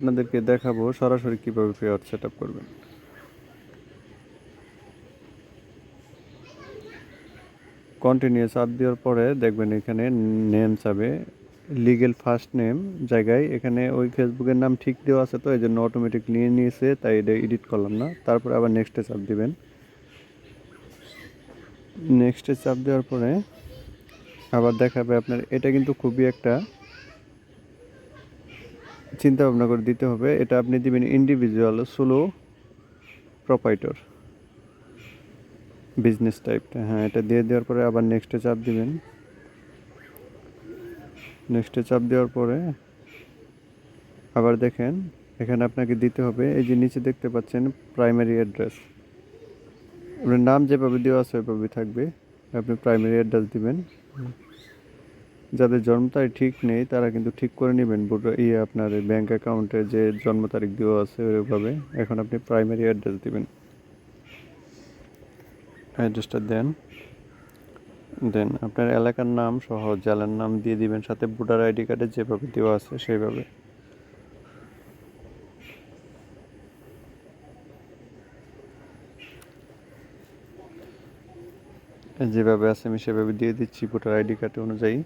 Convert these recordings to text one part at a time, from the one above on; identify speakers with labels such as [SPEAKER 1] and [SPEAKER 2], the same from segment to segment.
[SPEAKER 1] আপনাদেরকে দেখাবো সরাসরি কীভাবে পেয়ার সেট আপ করবেন। কন্টিনিউ চাপ দেওয়ার পরে দেখবেন এখানে নেম চাবে লিগেল ফার্স্ট নেম জায়গায় এখানে ওই ফেসবুকের নাম ঠিক দেওয়া আছে তো এই জন্য অটোমেটিক নিয়ে নিয়েছে, তাই এটা এডিট করলাম না। তারপরে আবার নেক্সটে চাপ দিবেন। নেক্সটে চাপ দেওয়ার পরে আবার দেখাবে আপনার, এটা কিন্তু খুবই একটা চিন্তা ভাবনা করে দিতে হবে। এটা আপনি দিবেন ইন্ডিভিজুয়াল সোলো প্রপাইটর বিজনেস টাইপটা হ্যাঁ এটা দিয়ে দেওয়ার পরে আবার নেক্সটে চাপ দিবেন। নেক্সটে চাপ দেওয়ার পরে আবার দেখেন, এখানে আপনাকে দিতে হবে, এই যে নিচে দেখতে পাচ্ছেন প্রাইমারি অ্যাড্রেস আপনার নাম যেভাবে দেওয়া আছে ওইভাবে থাকবে। আপনি প্রাইমারি অ্যাড্রেস দিবেন। যাদের জন্ম তারিখ ঠিক নেই, তারা কিন্তু ঠিক করে নেবেন। ইয়ে আপনার ব্যাংক অ্যাকাউন্টে যে জন্ম তারিখ দেওয়া আছে ওইভাবে এখন আপনি প্রাইমারি অ্যাড্রেস দেবেন। অ্যাড্রেসটা দেন। দেন আপনার এলাকার নাম সহ জেলার নাম দিয়ে দিবেন, সাথে ভোটার আইডি কার্ডে যেভাবে দেওয়া আছে সেইভাবে। যেভাবে আছে আমি সেভাবে দিয়ে দিচ্ছি ভোটার আইডি কার্ড অনুযায়ী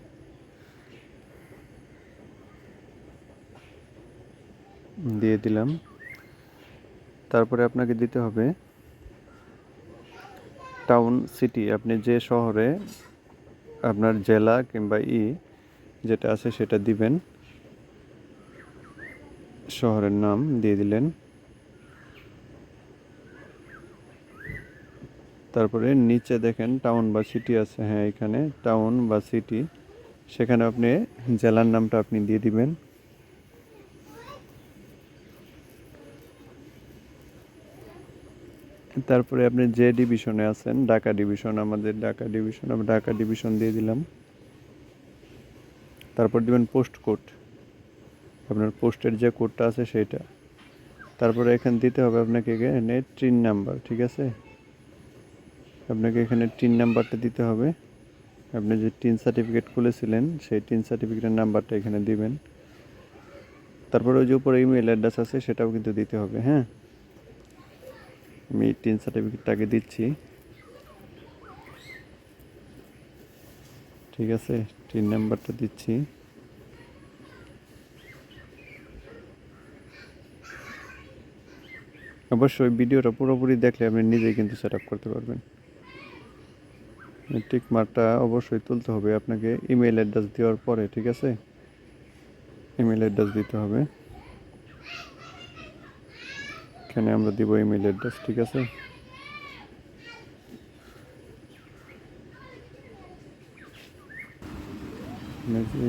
[SPEAKER 1] দিয়ে দিলাম। তারপরে আপনাকে দিতে হবে টাউন সিটি। আপনি যে শহরে আপনার জেলা কিংবা ই যেটা আছে সেটা দিবেন। শহরের নাম দিয়ে দিলেন। তারপরে নিচে দেখেন টাউন বা সিটি আছে। হ্যাঁ এখানে টাউন বা সিটি। সেখানে আপনি জেলার নামটা আপনি দিয়ে দিবেন। তারপরে আপনি যে ডিভিশনে আছেন, ঢাকা ডিভিশন, আমাদের ঢাকা ডিভিশন, আমি ঢাকা ডিভিশন দিয়ে দিলাম। তারপর দিবেন পোস্ট কোড। আপনার পোস্টের যে কোডটা আছে সেইটা। তারপরে এখানে দিতে হবে আপনাকে এখানে টিন নাম্বার, ঠিক আছে? আপনাকে এখানে টিন নাম্বারটা দিতে হবে। আপনি যে টিন সার্টিফিকেট খুলেছিলেন, সেই টিন সার্টিফিকেটের নাম্বারটা এখানে দিবেন। তারপরে ওই যে উপরে ইমেল অ্যাড্রেস আছে, সেটাও কিন্তু দিতে হবে হ্যাঁ? আমি টিন সার্টিফিকেটটাকে দিচ্ছি। ঠিক আছে টিন নাম্বারটা দিচ্ছি। অবশ্যই ভিডিওটা পুরোপুরি দেখলে আপনি নিজেই কিন্তু সেট করতে পারবেন। টিক মার্কটা অবশ্যই তুলতে হবে আপনাকে ইমেল অ্যাড্রেস দেওয়ার পরে, ঠিক আছে? ইমেল অ্যাড্রেস দিতে হবে। এখানে আমরা দিব ইমেল অ্যাড্রেস ঠিক আছে?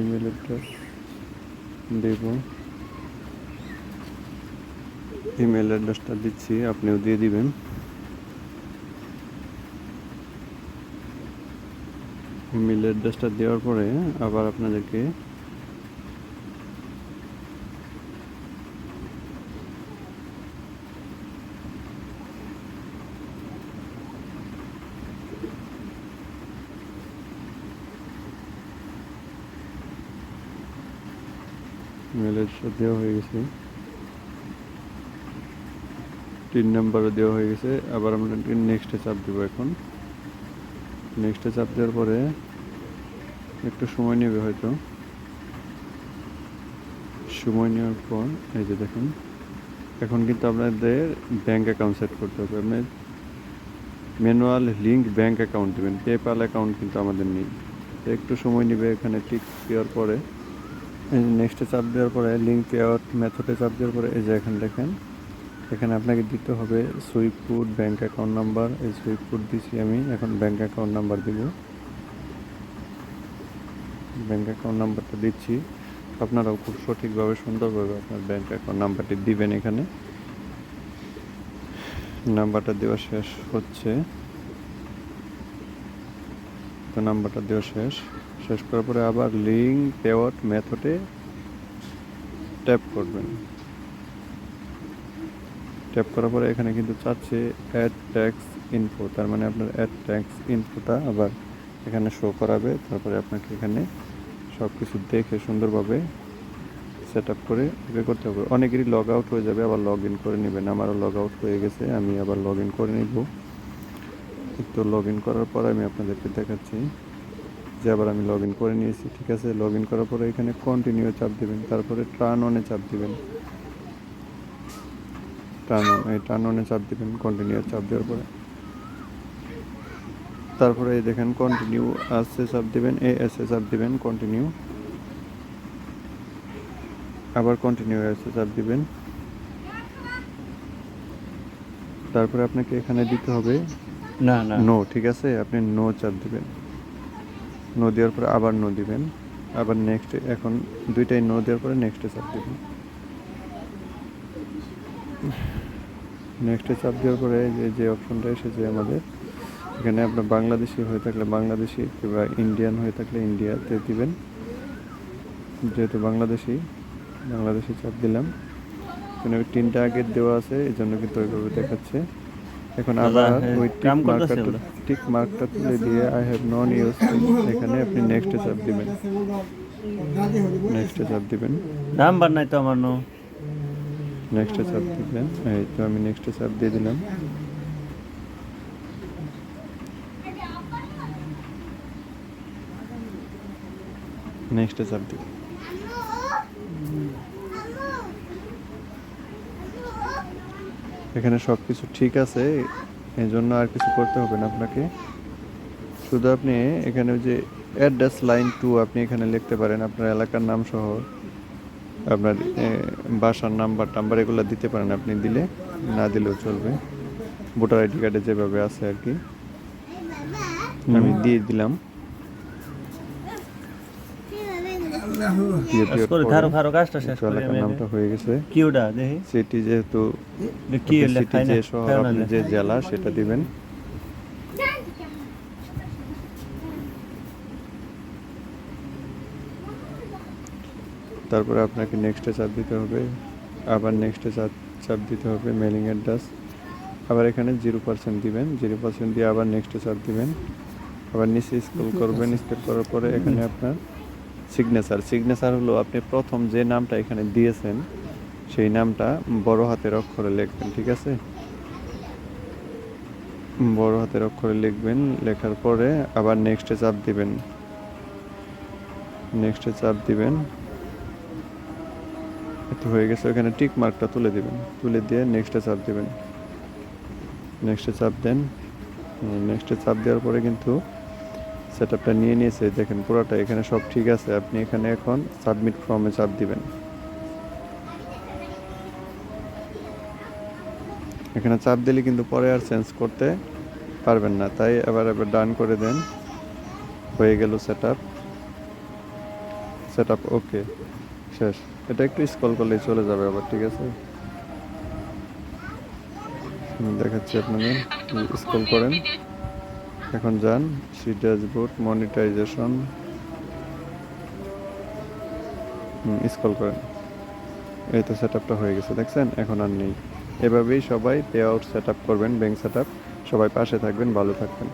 [SPEAKER 1] ইমেল অ্যাড্রেস দেব। ইমেল অ্যাড্রেসটা দিচ্ছি, আপনিও দিয়ে দিবেন। ইমেল অ্যাড্রেসটা দেওয়ার পরে আবার আপনাদেরকে অ্যাড্রেসটা দেওয়া হয়ে গেছে। তিন নাম্বারও দেওয়া হয়ে গেছে। আবার আমরা নেক্সটে চাপ দেবো এখন। নেক্সটে চাপ দেওয়ার পরে একটু সময় নেবে হয়তো। সময় নেওয়ার পর, এই যে দেখুন, এখন কিন্তু আপনাদের ব্যাঙ্ক অ্যাকাউন্ট সেট করতে হবে। আপনি ম্যানুয়াল লিঙ্ক ব্যাংক অ্যাকাউন্ট দেবেন। পেপাল অ্যাকাউন্ট কিন্তু আমাদের নেই। একটু সময় নেবে এখানে টিক দেওয়ার পরে। নেক্সটে চাপ দেওয়ার পরে লিঙ্ক পেয়ার মেথডে চাপ দেওয়ার পরে এই যে এখানে দেখেন, এখানে আপনাকে দিতে হবে swift code bank account number এই সুইপ কোড দিছি আমি, এখন ব্যাঙ্ক অ্যাকাউন্ট নাম্বার দিব। ব্যাঙ্ক অ্যাকাউন্ট নাম্বারটা দিচ্ছি, আপনারাও খুব সঠিকভাবে সুন্দরভাবে আপনার ব্যাঙ্ক অ্যাকাউন্ট নাম্বারটি দিবেন এখানে। নাম্বারটা দেওয়া শেষ হচ্ছে। তো নাম্বারটা দেওয়া শেষ। শেষ করার পরে আবার লিঙ্ক পেআউট মেথডে ট্যাপ করবেন। ট্যাপ করার পরে এখানে কিন্তু চাচ্ছে অ্যাড ট্যাক্স ইনফো তার মানে আপনার অ্যাড ট্যাক্স ইনফোটা আবার এখানে শো করাবে। তারপরে আপনাকে এখানে সব কিছু দেখে সুন্দরভাবে সেট আপ করে ওকে করতে হবে। অনেকেরই লগ আউট হয়ে যাবে, আবার লগ ইন করে নেবেন। আমারও লগ আউট হয়ে গেছে, আমি আবার লগ ইন করে নিব। তো লগ ইন করার পর আমি আপনাদেরকে দেখাচ্ছি। যে আবার আমি লগ ইন করে নিয়েছি, ঠিক আছে? লগ ইন করার পরে এখানে কন্টিনিউ চাপ দিবেন, তারপরে টার্ন অনে চাপ দিবেন। টার্ন অন এই টার্ন অনে চাপ দিবেন কন্টিনিউ চাপ দেওয়ার পরে। তারপরে এই দেখেন কন্টিনিউ আসছে চাপ দিবেন এ এস এ চাপ দিবেন কন্টিনিউ আবার কন্টিনিউ এসে চাপ দিবেন। তারপরে আপনাকে এখানে দিতে হবে
[SPEAKER 2] না না।
[SPEAKER 1] নো ঠিক আছে? আপনি নো চাপ দিবেন। নো দেওয়ার পরে আবার নো দিবেন। আবার নেক্সট এখন দুইটাই নো দেওয়ার পরে নেক্সটে চাপ দিবেন। নেক্সটে চাপ দেওয়ার পরে যে যে অপশনটা এসেছে আমাদের, এখানে আপনার বাংলাদেশি হয়ে থাকলে বাংলাদেশি কিংবা ইন্ডিয়ান হয়ে থাকলে ইন্ডিয়াতে দিবেন। যেহেতু বাংলাদেশি বাংলাদেশি চাপ দিলাম। এখানে তিনটা আগের দেওয়া আছে এই জন্য কিন্তু ওইভাবে দেখাচ্ছে। এখন আবার
[SPEAKER 2] হ্যাঁ,
[SPEAKER 1] ওই টিক মার্কারটা টিক মার্কটা তুলে দিয়ে আই হ্যাভ নন ইউজ এখানে আপনি নেক্সটে চাপ দিবেন। নেক্সটে চাপ দিবেন।
[SPEAKER 2] নাম্বার নাই তো আমার নো
[SPEAKER 1] নেক্সটে চাপ দিবেন। এই তো আমি নেক্সটে চাপ দিয়ে দিলাম। নেক্সটে চাপ দিবেন। এখানে সব কিছু ঠিক আছে এই জন্য আর কিছু করতে হবে না আপনাকে। শুধু আপনি এখানে যে অ্যাড্রেস লাইন টু আপনি এখানে লিখতে পারেন আপনার এলাকার নাম সহ। আপনার বাসার নাম্বার টাম্বার এগুলো দিতে পারেন আপনি দিলে না দিলেও চলবে। ভোটার আইডি কার্ডে যেভাবে আছে আর কি। আমি দিয়ে দিলাম। দিয়ে
[SPEAKER 2] করে
[SPEAKER 1] পরে
[SPEAKER 2] ধারো কাজটা শেষ
[SPEAKER 1] একটু
[SPEAKER 2] করি
[SPEAKER 1] এলাকার
[SPEAKER 2] আমি আগে।
[SPEAKER 1] নামটা হয়ে গেছে।
[SPEAKER 2] কি দেখি।
[SPEAKER 1] সিটি যেহেতু
[SPEAKER 2] কি
[SPEAKER 1] সিটি যে শহর আপনি যে জেলা সেটা দিবেন। তারপরে আপনাকে নেক্সটে চাপ দিতে হবে। আবার নেক্সটে চাপ চাপ দিতে হবে মেলিং অ্যাড্রেস আবার এখানে জিরো পার্সেন্ট দিবেন। জিরো পার্সেন্ট দিয়ে আবার নেক্সটে চাপ দিবেন। আবার নিচে স্ক্রল করবেন স্ক্রল করার পরে এখানে আপনার সিগনেচার সিগনেচার হলো আপনি প্রথম যে নামটা এখানে দিয়েছেন, সেই নামটা বড় হাতের অক্ষরে লিখবেন, ঠিক আছে? বড় হাতের অক্ষরে লিখবেন, লেখার পরে আবার নেক্সটে চাপ দিবেন। নেক্সটে চাপ দিবেন। এত হয়ে গেছে, ওখানে টিক মার্কটা তুলে দিবেন। তুলে দিয়ে নেক্সটে চাপ দিবেন। নেক্সটে চাপ দেন। নেক্সটে চাপ দেওয়ার পরে কিন্তু সেট আপটা নিয়ে নিয়েছে, দেখেন পুরোটা এখানে সব ঠিক আছে, আপনি এখানে এখন সাবমিট ফর্মে চাপ দিবেন। এখানে চাপ দিলে কিন্তু পরে আর চেঞ্জ করতে পারবেন না, তাই এবার এবার ডান করে দেন, হয়ে গেল set up set up okay শেষ। এটা একটু স্কল করলেই চলে যাবে আবার, ঠিক আছে? দেখাচ্ছি আপনাদের স্কল করেন। এখন যান, সি ড্যাশবোর্ড, মনিটাইজেশন। স্কল করেন। এই তো সেট হয়ে গেছে, দেখছেন? এখন আর নেই। এভাবেই সবাই পে আউট সেট করবেন, ব্যাংক সেট সবাই পাশে থাকবেন, ভালো থাকবেন।